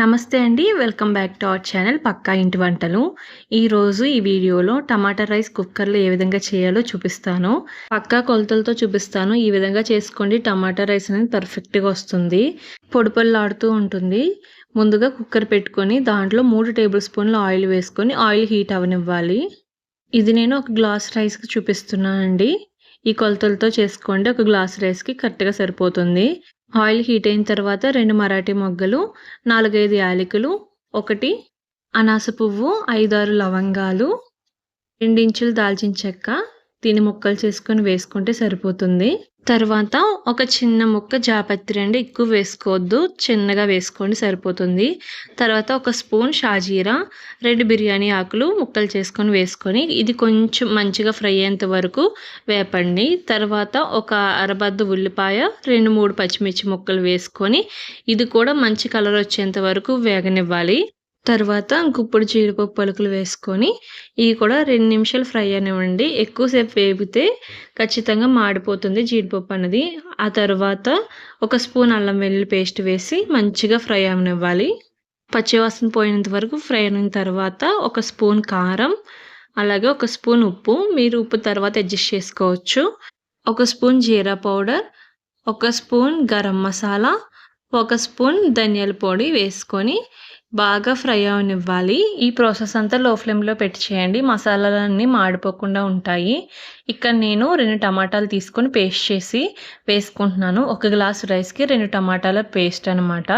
నమస్తే అండి welcome back to our channel పక్కా ఇంటి వంటలు. ఈరోజు ఈ వీడియోలో టమాటా రైస్ కుక్కర్లో ఏ విధంగా చేయాలో చూపిస్తాను. పక్కా కొలతలతో చూపిస్తాను. ఈ విధంగా చేసుకోండి టమాటా రైస్ అనేది పర్ఫెక్ట్గా వస్తుంది. పొడి ఉంటుంది. ముందుగా కుక్కర్ పెట్టుకొని దాంట్లో మూడు టేబుల్ స్పూన్లు ఆయిల్ వేసుకొని ఆయిల్ హీట్ అవనివ్వాలి. ఇది నేను ఒక గ్లాస్ రైస్కి చూపిస్తున్నానండి. ఈ కొలతలతో చేసుకోండి ఒక గ్లాస్ రైస్కి కరెక్ట్గా సరిపోతుంది. ఆయిల్ హీట్ అయిన తర్వాత రెండు మరాఠీ మొగ్గలు నాలుగైదు యాలకులు ఒకటి అనాస పువ్వు ఐదారు లవంగాలు రెండించులు దాల్చిన చెక్క దీని ముక్కలు చేసుకొని వేసుకుంటే సరిపోతుంది. తర్వాత ఒక చిన్న ముక్క జాపత్రి అండి ఎక్కువ వేసుకోవద్దు. చిన్నగా వేసుకోండి సరిపోతుంది. తర్వాత ఒక స్పూన్ షాజీరా రెండు బిర్యానీ ఆకులు ముక్కలు చేసుకొని వేసుకొని ఇది కొంచెం మంచిగా ఫ్రై అయ్యేంత వరకు వేపండి. తర్వాత ఒక అరబద్ద ఉల్లిపాయ రెండు మూడు పచ్చిమిర్చి ముక్కలు వేసుకొని ఇది కూడా మంచి కలర్ వచ్చేంత వరకు వేగనివ్వాలి. తర్వాత గుప్పుడు జీడిపప్పు పలుకులు వేసుకొని ఇవి కూడా రెండు నిమిషాలు ఫ్రై అనివ్వండి. ఎక్కువసేపు వేపితే ఖచ్చితంగా మాడిపోతుంది జీడిపప్పు అనేది ఆ తర్వాత ఒక స్పూన్ అల్లం వెల్లుల్లి పేస్ట్ వేసి మంచిగా ఫ్రై అవనివ్వాలి. పచ్చివాసన పోయినంత వరకు ఫ్రై అయిన తర్వాత ఒక స్పూన్ కారం అలాగే ఒక స్పూన్ ఉప్పు. మీరు ఉప్పు తర్వాత అడ్జస్ట్ చేసుకోవచ్చు. ఒక స్పూన్ జీరా పౌడర్ ఒక స్పూన్ గరం మసాలా ఒక స్పూన్ ధనియాల పొడి వేసుకొని బాగా ఫ్రై అవనివ్వాలి. ఈ ప్రాసెస్ అంతా లో ఫ్లేమ్లో పెట్టి చేయండి. మసాలాలన్నీ మాడిపోకుండా ఉంటాయి. ఇక్కడ నేను రెండు టమాటాలు తీసుకొని పేస్ట్ చేసి వేసుకుంటున్నాను. ఒక గ్లాస్ రైస్కి రెండు టమాటాల పేస్ట్ అనమాట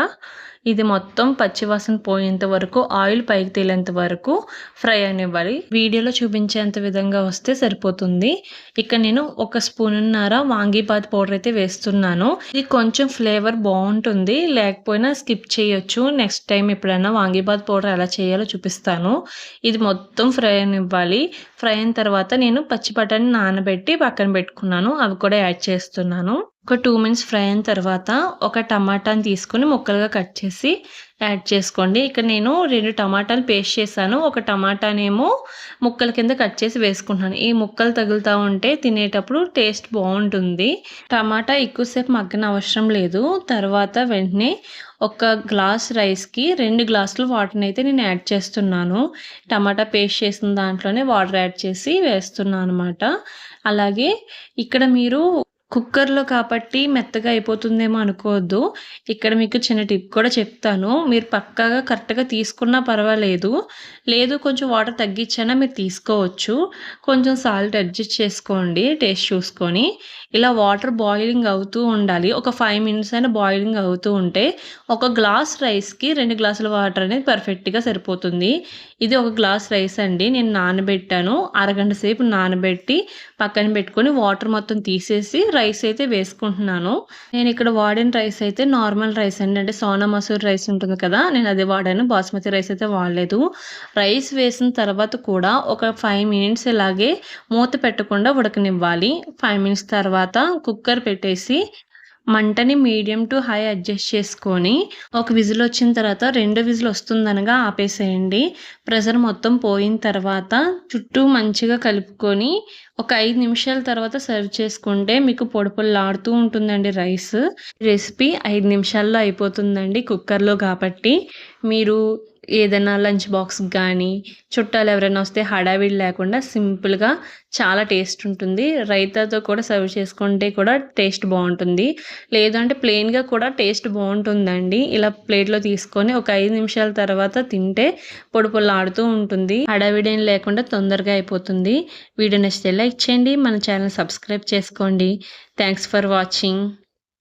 ఇది మొత్తం పచ్చివాసన పోయేంత వరకు ఆయిల్ పైకి తేలేంత వరకు ఫ్రై అనివ్వాలి వీడియోలో చూపించేంత విధంగా వస్తే సరిపోతుంది. ఇక్కడ నేను ఒక స్పూన్నర వాంగీపాతి పౌడర్ అయితే వేస్తున్నాను. ఇది కొంచెం ఫ్లేవర్ బాగుంటుంది. లేకపోయినా స్కిప్ చేయొచ్చు. నెక్స్ట్ టైం ఎప్పుడైనా వాంగీపాతి పౌడర్ ఎలా చేయాలో చూపిస్తాను. ఇది మొత్తం ఫ్రై అనివ్వాలి. ఫ్రై అయిన తర్వాత నేను పచ్చి బఠానీ నానబెట్టి పక్కన పెట్టుకున్నాను. అవి కూడా యాడ్ చేస్తున్నాను. ఒక టూ మినిట్స్ ఫ్రై అయిన తర్వాత ఒక టమాటాని తీసుకొని ముక్కలుగా కట్ చేసి యాడ్ చేసుకోండి. ఇక్కడ నేను రెండు టమాటాలు పేస్ట్ చేశాను. ఒక టమాటానేమో ముక్కల కింద కట్ చేసి వేసుకుంటున్నాను. ఈ ముక్కలు తగులుతూ ఉంటే తినేటప్పుడు టేస్ట్ బాగుంటుంది. టమాటా ఎక్కువసేపు మగ్గన అవసరం లేదు. తర్వాత వెంటనే ఒక గ్లాస్ రైస్కి రెండు గ్లాసులు వాటర్ని అయితే నేను యాడ్ చేస్తున్నాను. టమాటా పేస్ట్ చేసిన దాంట్లోనే వాటర్ యాడ్ చేసి వేస్తున్నాను అనమాట అలాగే ఇక్కడ మీరు కుక్కర్లో కాబట్టి మెత్తగా అయిపోతుందేమో అనుకోవద్దు. ఇక్కడ మీకు చిన్న టిప్ కూడా చెప్తాను. మీరు పక్కాగా కరెక్ట్గా తీసుకున్నా పర్వాలేదు. లేదు కొంచెం వాటర్ తగ్గించైనా మీరు తీసుకోవచ్చు. కొంచెం సాల్ట్ అడ్జస్ట్ చేసుకోండి టేస్ట్ చూసుకొని. ఇలా వాటర్ బాయిలింగ్ అవుతూ ఉండాలి. ఒక ఫైవ్ మినిట్స్ అయినా బాయిలింగ్ అవుతూ ఉంటే ఒక గ్లాస్ రైస్కి రెండు గ్లాసుల వాటర్ అనేది పర్ఫెక్ట్గా సరిపోతుంది. ఇది ఒక గ్లాస్ రైస్ అండి. నేను నానబెట్టాను. అరగంట సేపు నానబెట్టి పక్కన పెట్టుకొని వాటర్ మొత్తం తీసేసి రైస్ అయితే వేసుకుంటున్నాను. నేను ఇక్కడ వాడిన రైస్ అయితే నార్మల్ రైస్ అండి. అంటే సోనా మసూర్ రైస్ ఉంటుంది కదా నేను అదే వాడాను. బాస్మతి రైస్ అయితే వాడలేదు. రైస్ వేసిన తర్వాత కూడా ఒక ఫైవ్ మినిట్స్ ఇలాగే మూత పెట్టకుండా ఉడకనివ్వాలి. ఫైవ్ మినిట్స్ తర్వాత కుక్కర్ పెట్టేసి మంటని మీడియం టు హై అడ్జస్ట్ చేసుకొని ఒక విజిల్ వచ్చిన తర్వాత రెండు విజిల్ వస్తుందనగా ఆపేసేయండి. ప్రెషర్ మొత్తం పోయిన తర్వాత చుట్టూ మంచిగా కలుపుకొని ఒక ఐదు నిమిషాల తర్వాత సర్వ్ చేసుకుంటే మీకు పొడి ఉంటుందండి రైస్. రెసిపీ ఐదు నిమిషాల్లో అయిపోతుందండి కుక్కర్లో కాబట్టి. మీరు ఏదైనా లంచ్ బాక్స్ కానీ చుట్టాలు ఎవరైనా వస్తే హడావిడి లేకుండా సింపుల్గా చాలా టేస్ట్ ఉంటుంది. రైతాతో కూడా సర్వ్ చేసుకుంటే కూడా టేస్ట్ బాగుంటుంది. లేదంటే ప్లెయిన్గా కూడా టేస్ట్ బాగుంటుందండి. ఇలా ప్లేట్లో తీసుకొని ఒక ఐదు నిమిషాల తర్వాత తింటే పొడి ఆడుతూ ఉంటుంది. హడావిడేం లేకుండా తొందరగా అయిపోతుంది. వీడియో నచ్చితే లైక్ చేయండి మన ఛానల్ సబ్స్క్రైబ్ చేసుకోండి. Thanks for watching